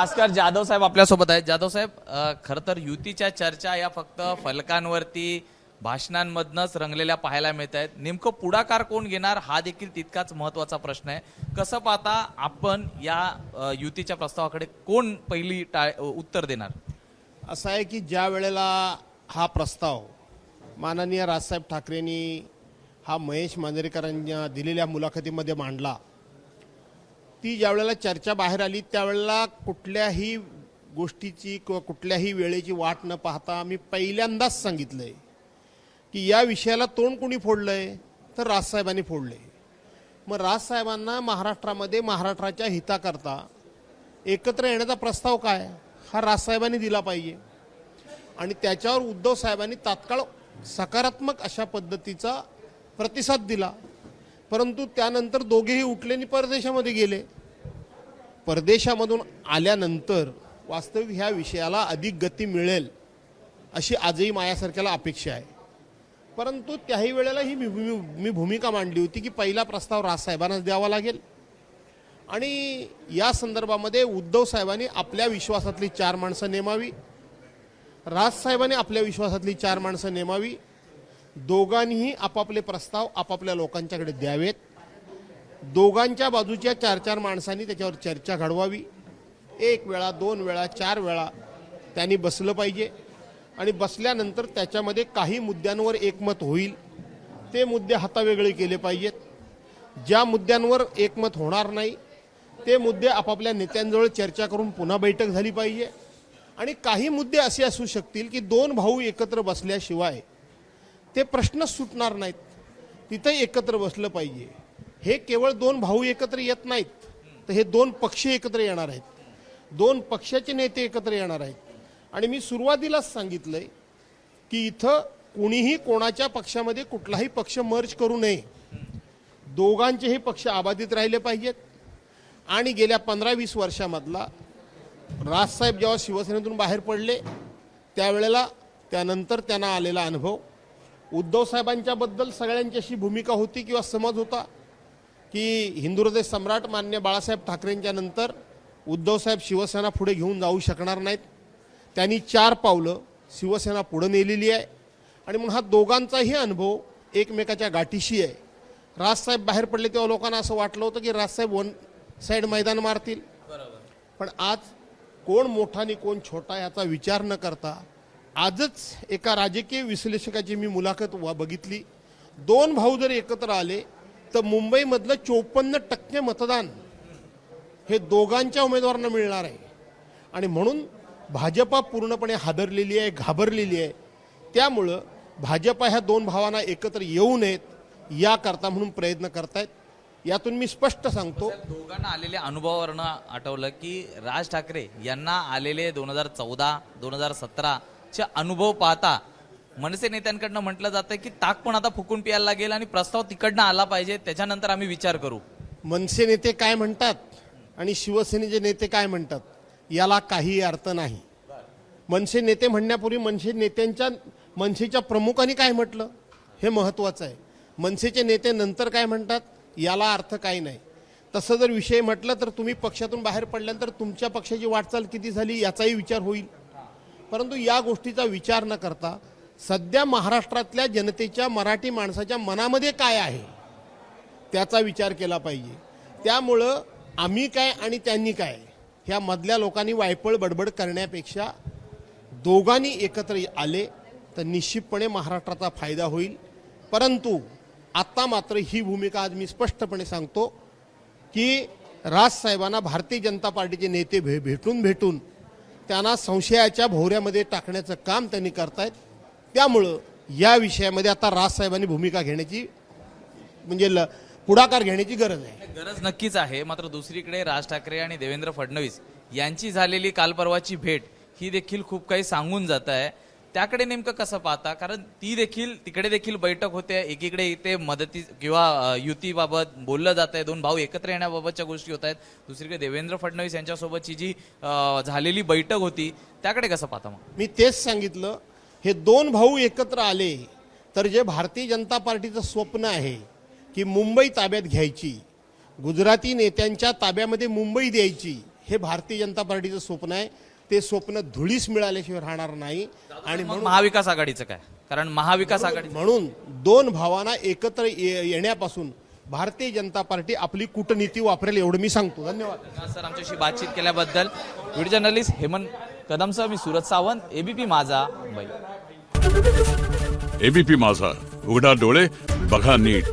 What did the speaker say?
भास्कर जाधव साहेब आपल्यासोबत आहेत. जाधव साहेब खरं तर युतीच्या चर्चा या फक्त फलकांवरती भाषणांमधनच रंगलेल्या पाहायला मिळत आहेत. नेमकं पुढाकार कोण घेणार हा देखील तितकाच महत्त्वाचा प्रश्न आहे. कसं पाहता आपण या युतीच्या प्रस्तावाकडे कोण पहिली टा- उत्तर देणार? असं आहे की ज्या वेळेला हा प्रस्ताव माननीय राजसाहेब ठाकरेंनी हा महेश मांजरेकरांना दिलेल्या मुलाखतीमध्ये मांडला ती ज्यावेळेला चर्चा बाहेर आली त्यावेळेला कुठल्याही गोष्टीची किंवा कुठल्याही वेळेची वाट न पाहता मी पहिल्यांदाच सांगितलं आहे की या विषयाला तोंड कोणी आहे तर राजसाहेबांनी फोडलं आहे मग राजसाहेबांना महाराष्ट्रामध्ये महाराष्ट्राच्या हिताकरता एकत्र येण्याचा प्रस्ताव काय? हा राजसाहेबांनी दिला पाहिजे. आणि त्याच्यावर उद्धव साहेबांनी तात्काळ सकारात्मक अशा पद्धतीचा प्रतिसाद दिला. परंतु त्यानंतर दोघेही उठले आणि परदेशामध्ये गेले. परदेशामधून आल्यानंतर वास्तविक ह्या विषयाला अधिक गती मिळेल अशी आजही माझ्यासारख्याला अपेक्षा आहे. परंतु त्याही वेळेला ही मी मी- मी भूमिका मांडली होती की पहिला प्रस्ताव राजसाहेबांनाच द्यावा लागेल. आणि या संदर्भामध्ये उद्धव साहेबांनी आपल्या विश्वासातली चार माणसं नेमावी. राजसाहेबांनी आपल्या विश्वासातली चार माणसं नेमावी. दोघांनीही आपापले प्रस्ताव आपापल्या लोकांच्याकडे द्यावेत. दोघांच्या बाजूच्या चार चार माणसांनी त्याच्यावर चर्चा घडवावी. एक वेळा दोन वेळा चार वेळा त्यांनी बसलं पाहिजे आणि बसल्यानंतर त्याच्यामध्ये काही मुद्द्यांवर एकमत होईल. ते मुद्दे हातावेगळे केले पाहिजेत. ज्या मुद्द्यांवर एकमत होणार नाही ते मुद्दे आपापल्या नेत्यांजवळ चर्चा करून पुन्हा बैठक झाली पाहिजे. आणि काही मुद्दे असे असू शकतील की दोन भाऊ एकत्र बसल्याशिवाय ते प्रश्नच सुटणार नाहीत. तिथं एकत्र बसलं पाहिजे. हे केवळ दोन भाऊ एकत्र येत नाहीत तर हे दोन पक्ष एकत्र येणार आहेत. दोन पक्षाचे नेते एकत्र येणार आहेत. आणि मी सुरुवातीलाच सांगितलंय की इथं कुणीही कोणाच्या पक्षामध्ये कुठलाही पक्ष मर्ज करू नये. दोघांचेही पक्ष आबाधित राहिले पाहिजेत. आणि गेल्या पंधरा वीस वर्षामधला राजसाहेब जेव्हा शिवसेनेतून बाहेर पडले त्यावेळेला त्यानंतर त्यांना आलेला अनुभव. उद्धव साहेबांच्याबद्दल सगळ्यांची अशी भूमिका होती किंवा समज होता की हिंदू हृदय सम्राट मान्य बाळासाहेब ठाकरेंच्या नंतर उद्धवसाहेब शिवसेना पुढे घेऊन जाऊ शकणार नाहीत. त्यांनी चार पावलं शिवसेना पुढे नेलेली आहे. आणि म्हणून हा दोघांचाही अनुभव एकमेकाच्या गाठीशी आहे. राजसाहेब बाहेर पडले तेव्हा लोकांना असं वाटलं होतं की राजसाहेब वन साईड मैदान मारतील. पण आज कोण मोठा आणि कोण छोटा याचा विचार न करता आजच एका राजकीय विश्लेषकाची मी मुलाखत वा- बघितली. दोन भाऊ जर एकत्र आले तर मुंबईमधलं चोपन्न टक्के मतदान हे दोघांच्या उमेदवारांना मिळणार आहे. आणि म्हणून भाजपा पूर्णपणे हादरलेली आहे घाबरलेली आहे. त्यामुळं भाजपा ह्या दोन भावांना एकत्र येऊ नयेत याकरता म्हणून प्रयत्न करतायत. यातून मी स्पष्ट सांगतो दोघांना आलेल्या अनुभवावरनं आठवलं की राज ठाकरे यांना आलेले दोन हजार चौदा दोन हजार सतरा चे अनुभव पाहता मनसे नेत्यांकडनं म्हटलं जातं की ताक पण आता फुकून प्यायला लागेल आणि प्रस्ताव तिकडनं आला पाहिजे त्याच्यानंतर आम्ही विचार करू. मनसे नेते काय म्हणतात आणि शिवसेनेचे नेते काय म्हणतात याला काही अर्थ नाही. मनसे नेते म्हणण्यापूर्वी मनसे नेत्यांच्या मनसेच्या प्रमुखांनी काय म्हटलं हे महत्वाचं आहे. मनसेचे नेते नंतर काय म्हणतात याला अर्थ काही नाही. तसं जर विषय म्हटलं तर तुम्ही पक्षातून बाहेर पडल्यानंतर तुमच्या पक्षाची वाटचाल किती झाली याचाही विचार होईल. परंतु या गोष्टीचा विचार न करता सध्या महाराष्ट्रातल्या जनतेच्या मराठी माणसाच्या मनामध्ये काय आहे त्याचा विचार केला पाहिजे. त्यामुळं आम्ही काय आणि त्यांनी काय ह्या मधल्या लोकांनी वायपळ बडबड करण्यापेक्षा दोघांनी एकत्र आले तर निश्चितपणे महाराष्ट्राचा फायदा होईल. परंतु आत्ता मात्र ही भूमिका आज मी स्पष्टपणे सांगतो की राजसाहेबांना भारतीय जनता पार्टीचे नेते भे भेटून भेटून त्यांना संशयाच्या भोवऱ्यामध्ये टाकण्याचं काम त्यांनी करतायत. त्यामुळं या विषयामध्ये आता राजसाहेबांनी भूमिका घेण्याची म्हणजे ल- पुढाकार घेण्याची गरज आहे. गरज नक्कीच आहे मात्र दुसरीकडे राज ठाकरे आणि देवेंद्र फडणवीस यांची झालेली काल परवाची भेट ही देखील खूप काही सांगून जात आहे. त्याकडे नेमकं कसं पाहता? कारण ती देखील तिकडे देखील बैठक होते एकीकडे इथे मदती किंवा युतीबाबत बोललं जात आहे. दोन भाऊ एकत्र येण्याबाबतच्या गोष्टी होत आहेत. दुसरीकडे देवेंद्र फडणवीस यांच्यासोबतची जी झालेली बैठक होती त्याकडे कसं पाहता मग? मी तेच सांगितलं. हे दोन भाऊ एकत्र आले तर जे भारतीय जनता पार्टीचं स्वप्न आहे की मुंबई ताब्यात घ्यायची गुजराती नेत्यांच्या ताब्यामध्ये मुंबई द्यायची हे भारतीय जनता पार्टीचं स्वप्न आहे. ते स्वप्न धुळीस मिळाल्याशिवाय राहणार नाही. आणि मग महाविकास आघाडीचं काय? कारण महाविकास आघाडी म्हणून दोन भावांना एकत्र ये- येण्यापासून भारतीय जनता पार्टी आपली कूटनीती वापरेल एवढं मी सांगतो. धन्यवाद. सर आमच्याशी बातचीत केल्याबद्दल. व्हिडिओ जर्नलिस्ट हेमंत कदमसह मी सुरत सावंत एबीपी माझा मुंबई. एबीपी माझा. उघडा डोळे बघा नीट.